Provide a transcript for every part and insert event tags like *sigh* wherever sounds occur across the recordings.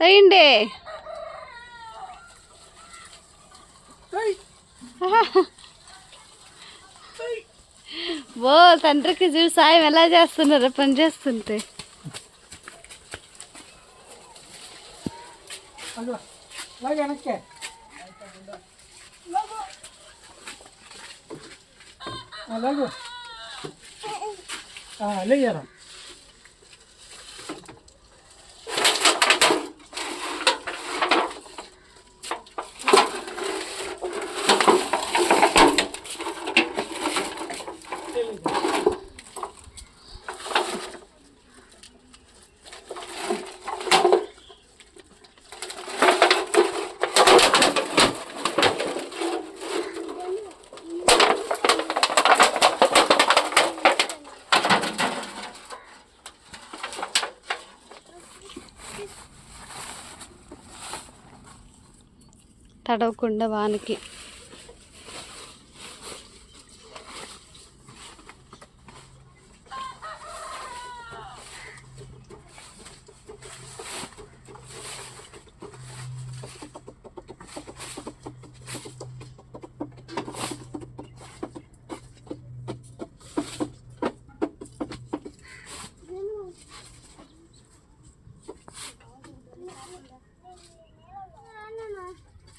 వేయండి ఓ తండ్రికి చూసి సాయం ఎలా చేస్తున్నారు పని చేస్తుంటే. అలాగే అలాగే తడవకుండా వానికి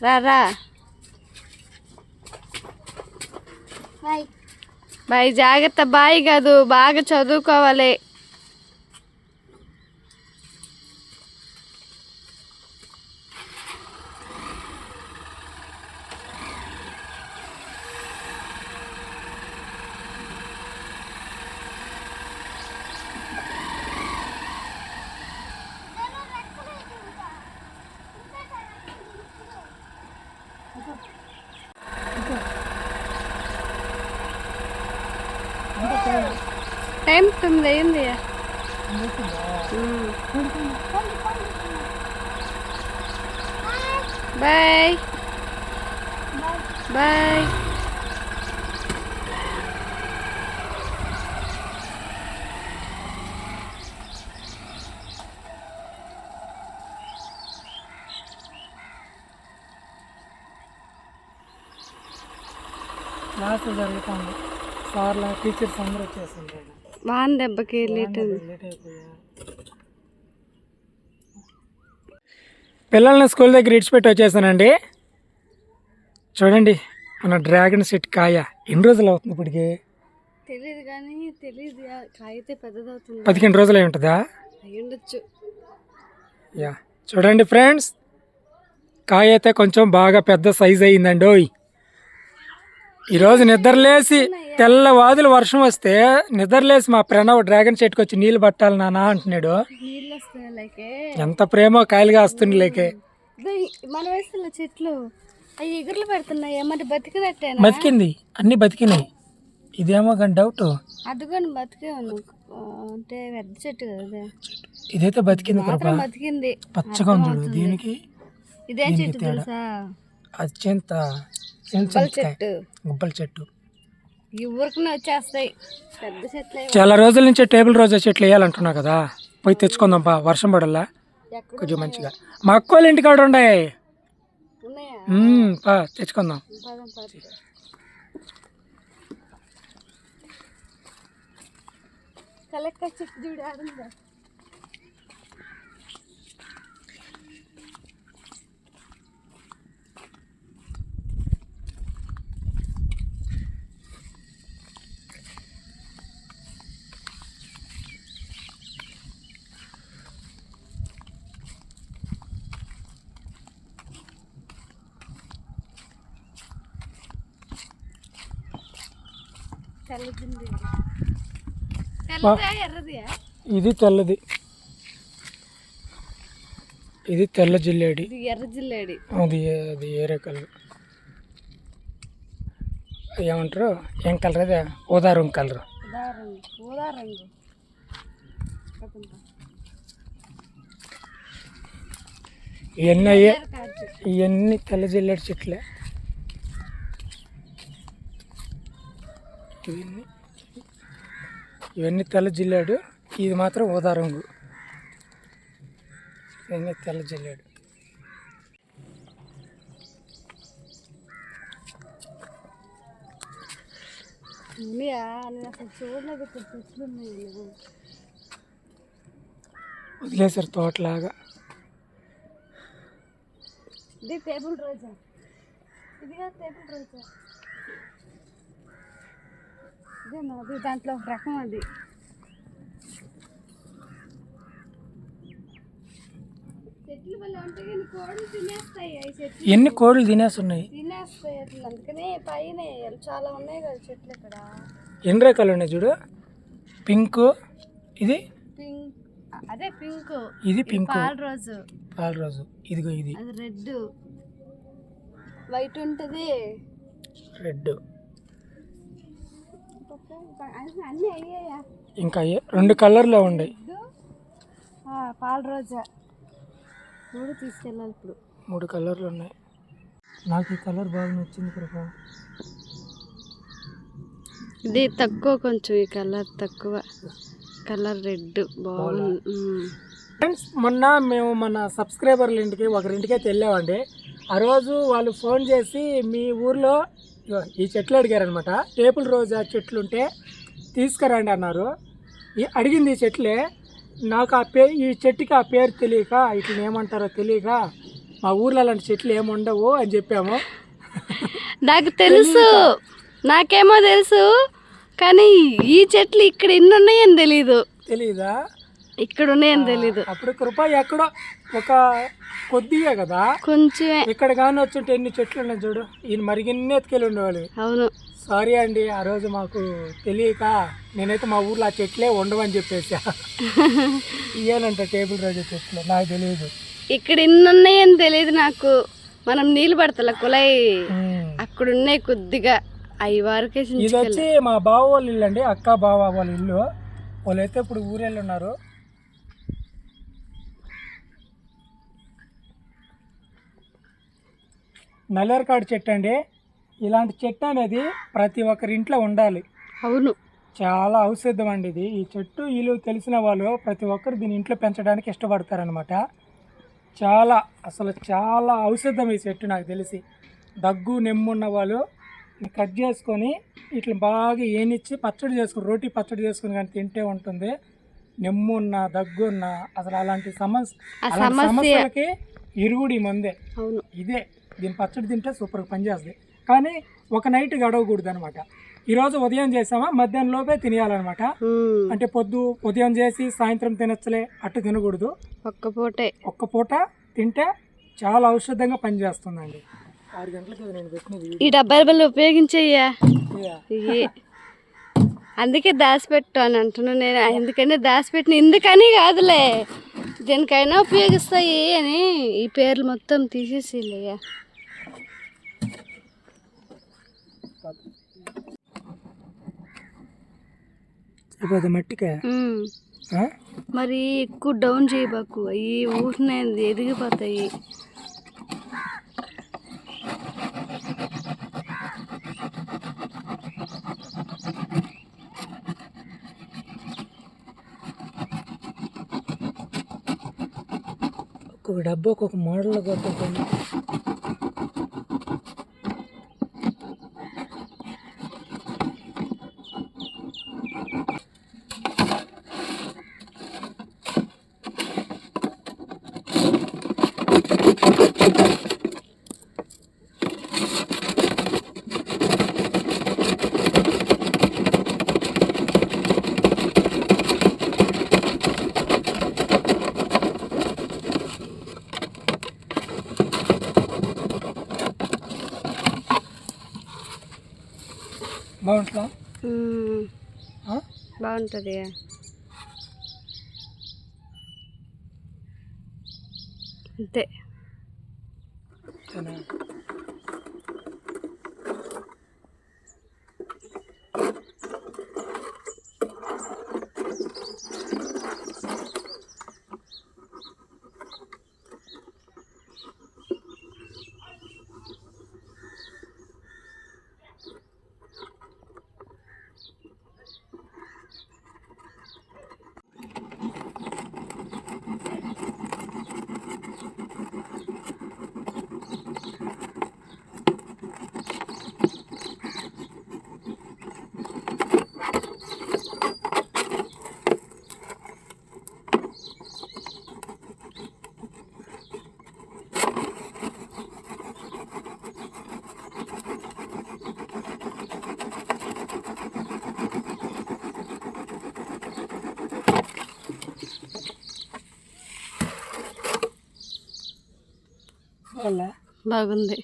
రా రా. బాయ్. జాగ్రత్త. బాయ్ కాదు బాగా చదువుకోవాలి. టైం తొమ్మిది అయింది బాయ్ బాయ్ క్లాస్ జరుగుతుంది సార్ల టీచర్స్ అందరూ వచ్చేసిండ్రు వాన్ దెబ్బకి లేట్ పిల్లల్ని స్కూల్ దగ్గర ఇడిచిపెట్టి వచ్చేసానండి. చూడండి మన డ్రాగన్ సెట్ కాయ ఎన్ని రోజులు అవుతుంది ఇప్పటికి? తెలియదు కానీ తెలియదు కాగితే పెద్దదవుతుంది. పదిహేను రోజులు అయి ఉంటుందా? యా చూడండి ఫ్రెండ్స్ కాయ అయితే కొంచెం బాగా పెద్ద సైజ్ అయ్యిందండి ఈరోజు నిద్రలేసి తెల్లవాదులు వర్షం వస్తే నిద్రలేసి మా ప్రణవ్ డ్రాగన్ చెట్టుకు వచ్చి నీళ్ళు పట్టాలి నాన్న అంటున్నాడు. ఎంత ప్రేమో కాయలు కాస్తుంది లేకే. మన చెట్లు అవి ఎగురులు పెడుతున్నాయి. మరి బతికింది. అన్ని బతికినాయి. ఇదేమో కానీ డౌట్ బతికే అంటే పెద్ద చెట్టు కదా. ఇదైతే బతికింది బతికింది. పచ్చగా ఉంది దీనికి ఇదేం చెట్టు తెలుసా? అత్యంత చెట్టు. గుబ్బల చెట్టు. ఈ ఊరికనే వచ్చేస్తాయి. పెద్ద చెట్లే చాలా రోజుల నుంచి టేబుల్ రోజా చెట్లు వేయాలంటున్నా కదా. పోయి తెచ్చుకుందాం పా వర్షం పడల్లా? కొంచెం మంచిగా. మా అక్క వాళ్ళ ఇంటికాడ ఉన్నాయి ఉన్నాయా? మ్మ్, పా తెచ్చుకుందాం. కలెక్క చెట్టు చూడు ఇది తెల్లది. ఇది తెల్ల జిల్లేడి. ఎర్ర జిల్లేడి. అది అది ఏరే కలర్. ఏమంటారు? ఏం కలర్ అదే? ఊదారం కలర్. ఇవన్నీ. ఇవన్నీ తెల్ల జిల్లేడు చెట్లే. ఇవన్నీ. ఇవన్నీ తెల్ల జిల్లాడు ఇది మాత్రం ఊదా రంగు ఇంకా తెల్ల జల్లాడు వదిలేసారు తోటలాగా. ఇది టేబుల్ రోజా. ఇదిగా టేబుల్ రోజా. ఇదే అది దాంట్లో ఒక రకం అది. ఎన్ని కోళ్ళు తినేస్తున్నాయి? తినేస్తాయి అట్లా అందుకని పైన. చాలా ఉన్నాయి కదా చెట్లు ఇక్కడ. ఎన్ని రకాలు ఉన్నాయి చూడు? పింక్ ఇది? పింక్ అదే పింక్. ఇది పింక్. పాల రోజు. పాల రోజు. ఇదిగో ఇది. అది రెడ్ వైట్ ఉంటుంది. రెడ్ ఇంకా రెండు కలర్లో ఉన్నాయి పాల రోజా. మూడు తీసుకెళ్ళాలి ఇప్పుడు. మూడు కలర్లు ఉన్నాయి. నాకు ఈ కలర్ బాగా నచ్చింది కృప ఇది తక్కువ కొంచెం ఈ కలర్ తక్కువ. కలర్ రెడ్ బాగుంది. ఫ్రెండ్స్ మొన్న మేము మన సబ్స్క్రైబర్ల ఇంటికి ఒకరింటికి వెళ్ళామండి. ఆ రోజు వాళ్ళు ఫోన్ చేసి మీ ఊర్లో ఈ చెట్లు అడిగారనమాట. టేపుల్ రోజా చెట్లు ఉంటే తీసుకురండి అన్నారు. ఈ అడిగింది ఈ చెట్లే నాకు ఆ పే ఈ చెట్టుకి ఆ పేరు తెలియక ఇట్లా ఏమంటారో తెలియక మా ఊర్లో అలాంటి చెట్లు ఏమి ఉండవు అని చెప్పాము. నాకు తెలుసు నాకేమో తెలుసు కానీ ఈ చెట్లు ఇక్కడ ఎన్ని ఉన్నాయని తెలీదు. తెలీదా? ఇక్కడ ఉన్నాయని తెలీదు. అప్పుడు కృప ఎక్కడో ఒక కొద్దిగా కదా? కొంచెమే. ఇక్కడ కానీ వచ్చుంటే ఎన్ని చెట్లు ఉన్నాయి చూడు? ఈయన మరిగిన్ని ఎత్తుకెళ్ళి ఉండేవాళ్ళు. అవును. సారీ అండి ఆ రోజు మాకు తెలియక నేనైతే మా ఊర్లో ఆ చెట్లే ఉండవని చెప్పేసా. ఇయ్యాలంట టేబుల్ రోజు చెట్లు నాకు తెలియదు ఇక్కడ ఎన్ని ఉన్నాయని తెలియదు నాకు. మనం నీళ్ళు పడతల కులాయి ఉమ్. అక్కడ ఉన్నాయి కొద్దిగా. అవి వరకే ఇది వచ్చి మా బావ వాళ్ళ ఇల్లు అండి అక్క బావ వాళ్ళ ఇల్లు. వాళ్ళైతే ఇప్పుడు ఊరెళ్ళి ఉన్నారు. నల్లేరకాడు చెట్టు అండి. ఇలాంటి చెట్టు అనేది ప్రతి ఒక్కరి ఇంట్లో ఉండాలి. అవును. చాలా ఔషధం అండి ఇది. ఈ చెట్టు వీళ్ళు తెలిసిన వాళ్ళు ప్రతి ఒక్కరు దీని ఇంట్లో పెంచడానికి ఇష్టపడతారనమాట చాలా అసలు చాలా ఔషధం ఈ చెట్టు నాకు తెలిసి. దగ్గు నెమ్మున్న వాళ్ళు కట్ చేసుకొని ఇట్లా బాగా ఏనిచ్చి పచ్చడి చేసుకుని రోటీ పచ్చడి చేసుకుని కానీ తింటే ఉంటుంది. నెమ్ము ఉన్న దగ్గు ఉన్న అసలు అలాంటి సమస్య సమస్యలకి ఇరుగుడి మందే. ఇదే. దీని పచ్చడి తింటే సూపర్గా పనిచేస్తుంది. కానీ ఒక నైట్ గడవకూడదు అనమాట ఈరోజు ఉదయం చేసామా మధ్యాహ్నం లోపే తినేయాలన్నమాట. అంటే పొద్దు ఉదయం చేసి సాయంత్రం తినచ్చలే అట్టు తినకూడదు. ఒక్క పూటే. ఒక్క పూట తింటే చాలా ఔషధంగా పనిచేస్తుందండి. ఆరు గంటలకు నేను పెట్టినది. ఈ డబ్బాల బల్ల ఉపయోగించయ్యా? అందుకే దాచిపెట్టు అని అంటున్నాను నేను. ఎందుకని దాచిపెట్టిన ఎందుకని కాదులే. దేనికైనా ఉపయోగిస్తాయి అని ఈ పేర్లు మొత్తం తీసేసి సరిపోతుంది మట్టికే? మరి ఎక్కువ డౌన్ చేయబాకు. అవి ఊరినే ఎదిగిపోతాయి. ఒక్కొక్క డబ్బా ఒక్కొక్క మోడల్లో కొట్టుకుంటుంది బాగుంటుందా ఉమ్, ఆ? బాగుంటుంది అంతే. బాగుంది.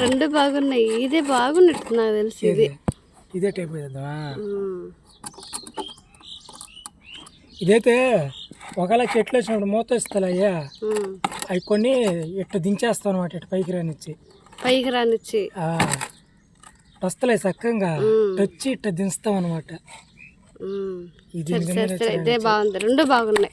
రెండు బాగున్నాయి ఇదే బాగున్నట్టు నాకు తెలిసి ఇది ఇదే టైప్. ఇదైతే ఒకవేళ చెట్లు వచ్చినప్పుడు అయ్యా. అవి కొన్ని ఇట్ట దించేస్తాం అనమాట ఇట్ట పైకి రానిచ్చి పైకి రానిచ్చి వస్తలే చక్కగా ఉమ్. వచ్చి ఇట్ట దించుతాం అనమాట సరే నిజంగానే సరే సరే ఇదే బాగుంది. రెండు బాగున్నాయి.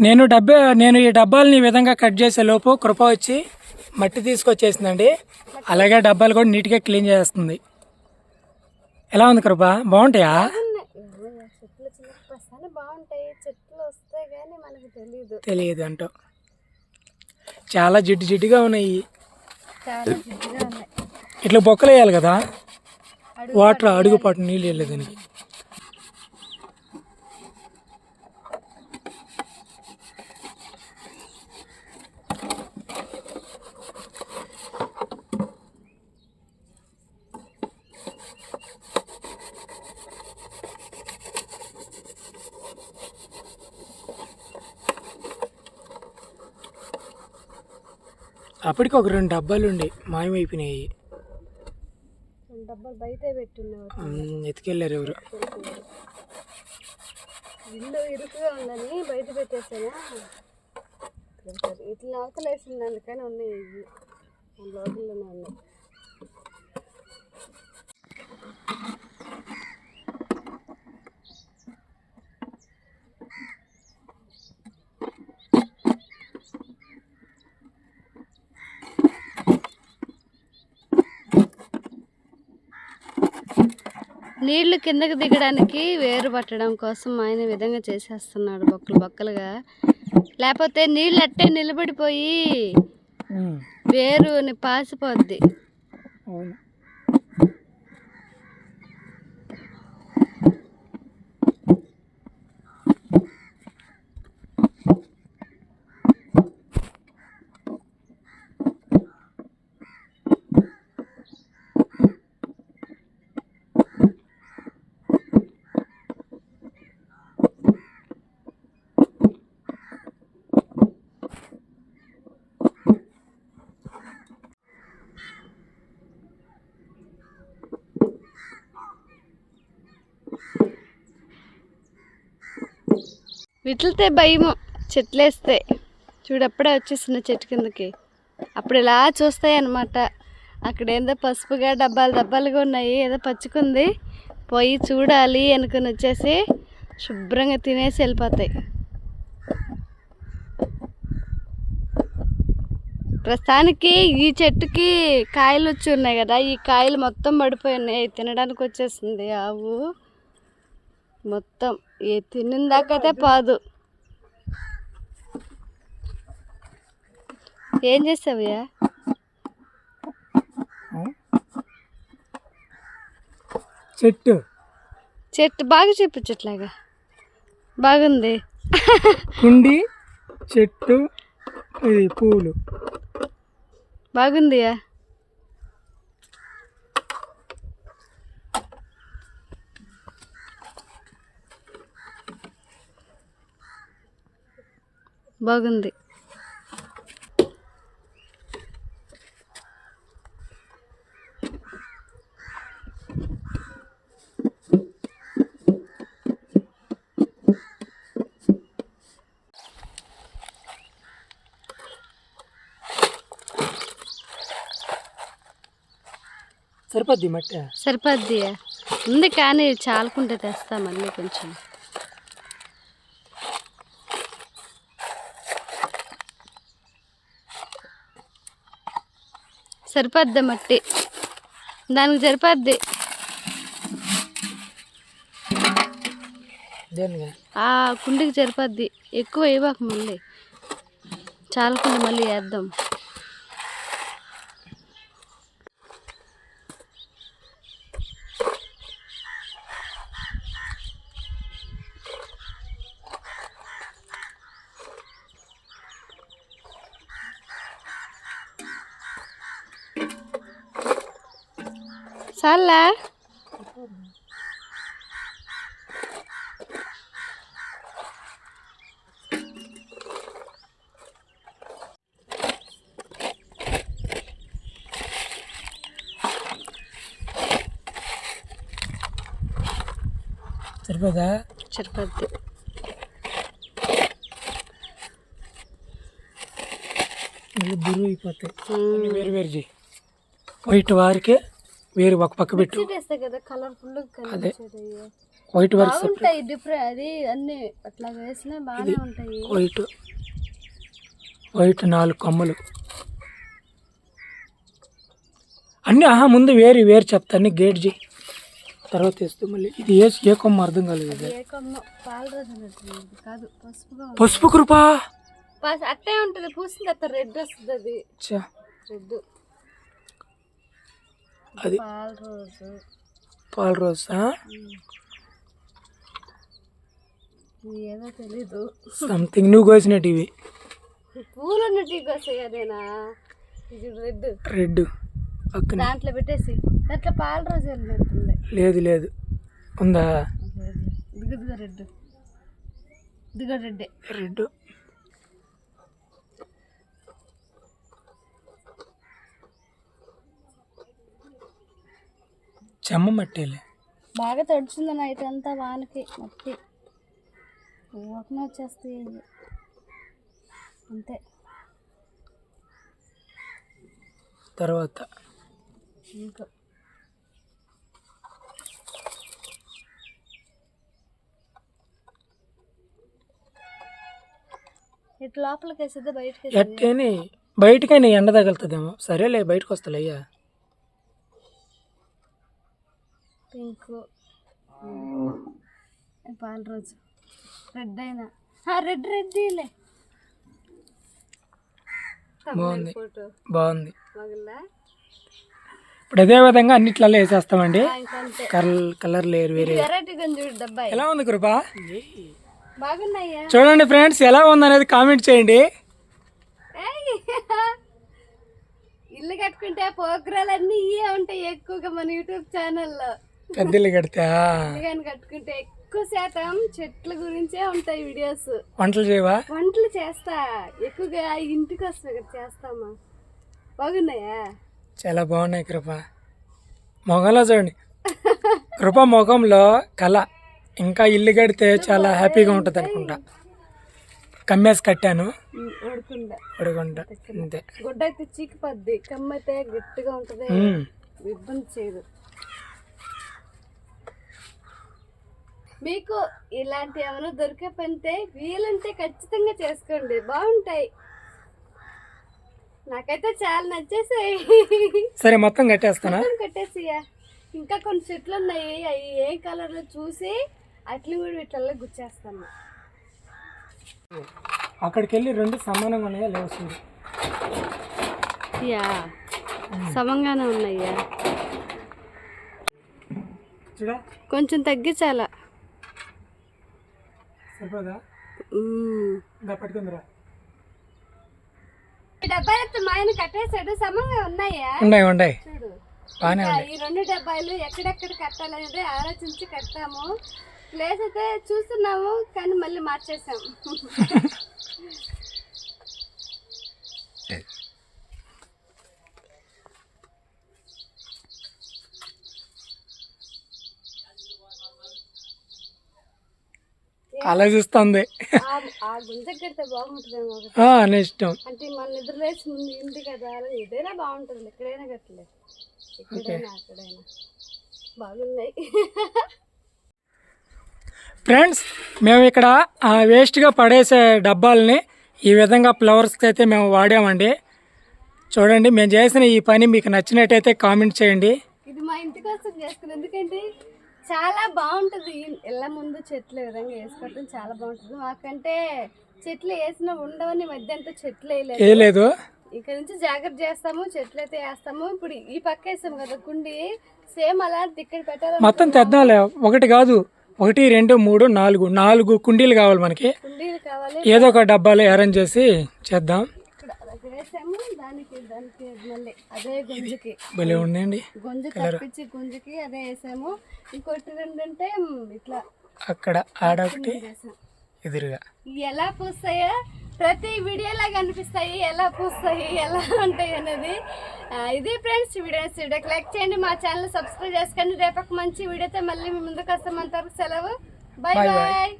నేను డబ్బా నేను ఈ డబ్బాలని ఈ విధంగా కట్ చేసే లోపు కృప వచ్చి మట్టి తీసుకొచ్చేసిందండి. అలాగే డబ్బాలు కూడా నీట్గా క్లీన్ చేస్తుంది. ఎలా ఉంది కృప? బాగుంటాయా? తెలియదు తెలియదు అంటూ. చాలా జిడ్డు జిడ్డుగా ఉన్నాయి. చాలా జిడ్డుగా ఉన్నాయి. ఇట్లా బొక్కలు వేయాలి కదా వాటర్ అడుగుపాటు నీళ్ళు వెళ్ళదు దానికి. అప్పటికి ఒక రెండు డబ్బాలు ఉండే మాయమైపోయినాయి. డబ్బాలు బయట పెట్టున్నారు. ఎత్తుకెళ్ళారు ఎవరు? ఇల్లు ఇరుకుగా ఉందని బయట పెట్టేసానా ఇట్లా అవతల వేసింది అందుకని ఉన్నాయి లోపలనే ఉన్నాయి. నీళ్ళు కిందకి దిగడానికి వేరు పట్టడం కోసం ఆయన విధంగా చేసేస్తున్నాడు బొక్కలు బొక్కలుగా. లేకపోతే నీళ్ళు అట్టే నిలబడిపోయి వేరు పాసిపోద్ది. విట్లతే భయము చెట్లేస్తే చూడప్పుడే వచ్చేసిన చెట్టు కిందకి. అప్పుడు ఇలా చూస్తాయి అన్నమాట. అక్కడ ఏందో పసుపుగా డబ్బాలు డబ్బాలుగా ఉన్నాయి ఏదో పచ్చుకుంది. పోయి చూడాలి అనుకుని వచ్చేసి శుభ్రంగా తినేసి వెళ్ళిపోతాయి. ప్రస్తుతానికి ఈ చెట్టుకి కాయలు వచ్చి ఉన్నాయి కదా ఈ కాయలు మొత్తం పడిపోయి ఉన్నాయి. తినడానికి వచ్చేసింది ఆవు. మొత్తం. ఏ తినిన దాకైతే పాదు. ఏం చేసావయ్యా చెట్టు. చెట్టు బాగా చూపించట్లాగా బాగుంది. కుండి చెట్టు ఇది పూలు. బాగుందియా? బాగుంది. సరిపోద్ది మట్టి? సరిపోద్దియా ఉంది కానీ చాలుకుంటే తెస్తా మళ్ళీ కొంచెం. సరిపోద్ది మట్టి. దానికి సరిపోద్ది. ఆ కుండికి సరిపోద్ది. ఎక్కువ వేయబాక మళ్ళీ. చాలకుండా మళ్ళీ వేద్దాం. खाला సరిపోదా సరిపోద్ది మళ్ళీ బురువు అయిపోతాయి వేరు వేరు చేయి వైట్ వారికే వేరు ఒక పక్క పెట్టు. అదే. వైట్ వారికి వైట్ వైట్ నాలుగు కొమ్మలు. అన్నీ ఆహా ముందు వేరు వేరు చెప్తా. అన్ని గేట్ చేయి. తర్వాత వేస్తూ మళ్ళీ. ఇది ఏ ఏ కొమ్మ అర్థం కాలేదు. పసుపు కృపా. అట్టే ఉంటుంది. పూసిన తర్వాత రెడ్ వస్తుంది అది. రెడ్ అది పాల రోజు? ఏదో తెలీదు. సంథింగ్ నువ్వు కోసినట్టు ఇవి పూలు ఉన్నట్టు అదేనా? ఇది రెడ్. రెడ్ పక్కన దాంట్లో పెట్టేసి. దాంట్లో పాల రోజు లేదు లేదు. ఉందా? రెడ్. ఇదిగో రెడ్డే. రెడ్ చెమ్మ మట్టేలే. బాగా తడిచింది నైట్ అంతా వానకి మట్టి. ఊకనే వచ్చేస్తాయి. అంతే. తర్వాత. ఇంకా. ఇటు లోపలికి వేసేది బయటకి ఎట్టేని బయటకైనా ఎండ తగులుతుందేమో. సరేలే బయటకు వస్తలే పింక్. పాల రోజు. రెడ్ అయినా. రెడ్ బాగుంది. ఫోటో. బాగుంది. మగల్లా ఇప్పుడు అదే విధంగా అన్నిట్లలో వేసేస్తామండి. కలర్ కలర్ లేరు వేరే. వెరైటీగా చూడు డబ్బా ఎలా ఉంది కృపా? బాగున్నాయా? చూడండి ఫ్రెండ్స్ ఎలా ఉంది అనేది కామెంట్ చేయండి. ఏయ్! ఇల్లు కట్టుకుంటే పోగ్రాలు అన్నీ ఇవే ఉంటాయి ఎక్కువగా మన యూట్యూబ్ ఛానల్లో. పెద్దలు కడితే కట్టుకుంటే ఎక్కువ శాతం చెట్ల గురించే ఉంటాయి వీడియోస్. వంటలు చేయవా? వంటలు చేస్తా. ఎక్కువగా ఇంటికి వస్తాయి కదా చేస్తామా? బాగున్నాయా? చాలా బాగున్నాయి కృప. మొగంలో చూడండి. కృప మొగంలో కళ. ఇంకా ఇల్లు కడితే చాలా హ్యాపీగా ఉంటుంది అనుకుంటా. కమ్మేసి కట్టాను. ఉడకుండా. అంతే. గుడ్డ అయితే చీకిపోద్ది. కమ్మైతే గట్టిగా ఉంటుంది. ఇబ్బంది చేయదు. మీకు ఇలాంటి ఏమైనా దొరికే పంటే వీలుంటే ఖచ్చితంగా చేసుకోండి. బాగుంటాయి. నాకైతే చాలా నచ్చేసాయి. సరే మొత్తం కట్టేస్తానా? కట్టేసియా ఇంకా కొన్ని చెట్లు ఉన్నాయి. అవి ఏ కలర్లో చూసి అట్లా కూడా వీటిల్లో గుచ్చేస్తాను. అక్కడికి వెళ్ళి రెండు సమానంగా ఉన్నాయా? లేవు యా సమంగానే ఉన్నాయ్యా. చూడా? కొంచెం తగ్గించాలా? సరిపోదా? పట్టుకుందిరా. ఈ డబ్బాలతో మా ఆయన కట్టేశాడు సమంగా ఉన్నాయా? ఉన్నాయి ఉన్నాయి. చూడు. ఈ రెండు డబ్బాలు ఎక్కడెక్కడ కట్టాలనేది ఆలోచించి కట్టాము. ప్లేస్ అయితే చూస్తున్నాము కానీ మళ్ళీ మార్చేసాం. *laughs* ఆలోచిస్తుంది. ఇష్టం. అంటే మన నిద్ర లేచి ముందు ఇంటి కదా ఇదైనా బాగుంటుంది ఎక్కడైనా కట్టలే. ఎక్కడైనా అక్కడైనా బాగున్నాయి. ఫ్రెండ్స్ మేము ఇక్కడ వేస్ట్గా పడేసే డబ్బాలని ఈ విధంగా ఫ్లవర్స్కి అయితే మేము వాడామండి. చూడండి మేము చేసిన ఈ పని మీకు నచ్చినట్టయితే కామెంట్ చేయండి. ఇది మా ఇంటి కోసం చేసుకుని ఎందుకంటే చాలా బాగుంటుంది. ఇళ్ళ ముందు చెట్లు ఈ విధంగా వేసుకోవటం చాలా బాగుంటుంది. మాకంటే చెట్లు వేసిన ఉండవని మధ్య అంతా చెట్లు వేయలేదు. ఏ లేదు? ఇక్కడ నుంచి జాగ్రత్త చేస్తాము చెట్లు అయితే వేస్తాము. ఇప్పుడు ఈ పక్క వేస్తాం కదా కుండి సేమ్ అలాంటి ఇక్కడ పెట్టాలి మొత్తం తెద్దాంలే. ఒకటి కాదు. ఒకటి రెండు మూడు నాలుగు. నాలుగు కుండీలు కావాలి మనకి. కుండీలు కావాలి. ఏదో ఒక డబ్బాలు అరేంజ్ చేసి చేద్దాం. దానికి దానికి మళ్ళీ అదే గుంజుకి. భలే ఉండండి గుంజు తప్పించి గుంజుకి అదే వేసాము. ఇంకోటి రెండు అంటే ఇట్లా అక్కడ ఆడ ఒకటి ఎదురుగా. ఎలా పూస్తాయో ప్రతి వీడియోలా కనిపిస్తాయి ఎలా పూస్తాయి ఎలా ఉంటాయి అనేది. ఇది ఫ్రెండ్స్ వీడియోస్ వీడియోకి లైక్ చేయండి. మా ఛానల్ సబ్స్క్రైబ్ చేసుకోండి. రేపు ఒక మంచి వీడియోతో మళ్ళీ మీ ముందుకు వస్తాం. అంతవరకు సెలవు. బాయ్. బాయ్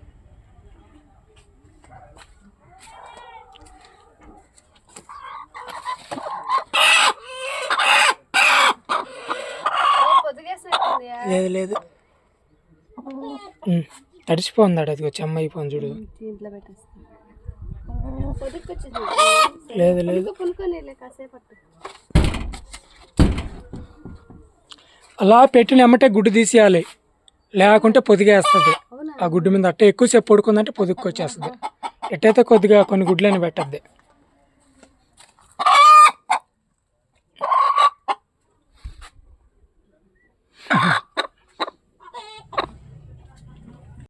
లేదు లేదు. తడిసిపోందాడు అది వచ్చి అమ్మాయి పోను చూడు. లేదు లేదు. అలా పెట్టిన ఎమ్మటే గుడ్డు తీసేయాలి. లేకుంటే పొదిగేస్తుంది. ఆ గుడ్డు మీద అట్ట ఎక్కువసేపు పడుకుందంటే పొదుక్కొచ్చేస్తుంది ఎట్టయితే కొద్దిగా కొన్ని గుడ్లని పెట్టద్ది.